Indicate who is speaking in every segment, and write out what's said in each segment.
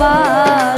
Speaker 1: বাবা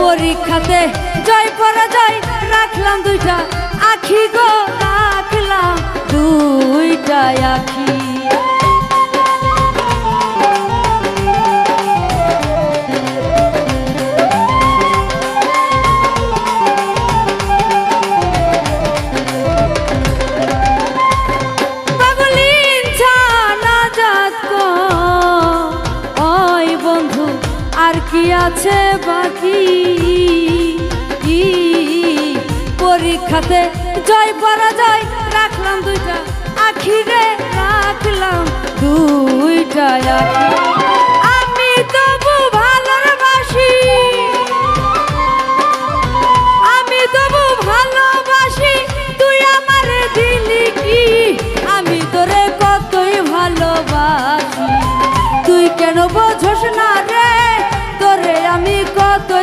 Speaker 1: পরীক্ষাতে জয় পরাজয় রাখলাম দুইটা আখি গো রাখলাম দুইটা আখি। আছে বাকি? পরীক্ষাতে জয়, পরাজয় রাখলাম দুইটা আখিরে রাখলাম দুইটা আমি তবু ভালোবাসি, আমি তবু ভালোবাসি, তুই দিলি কি? আমি তোরে কতই ভালোবাসি, তুই কেন বোঝস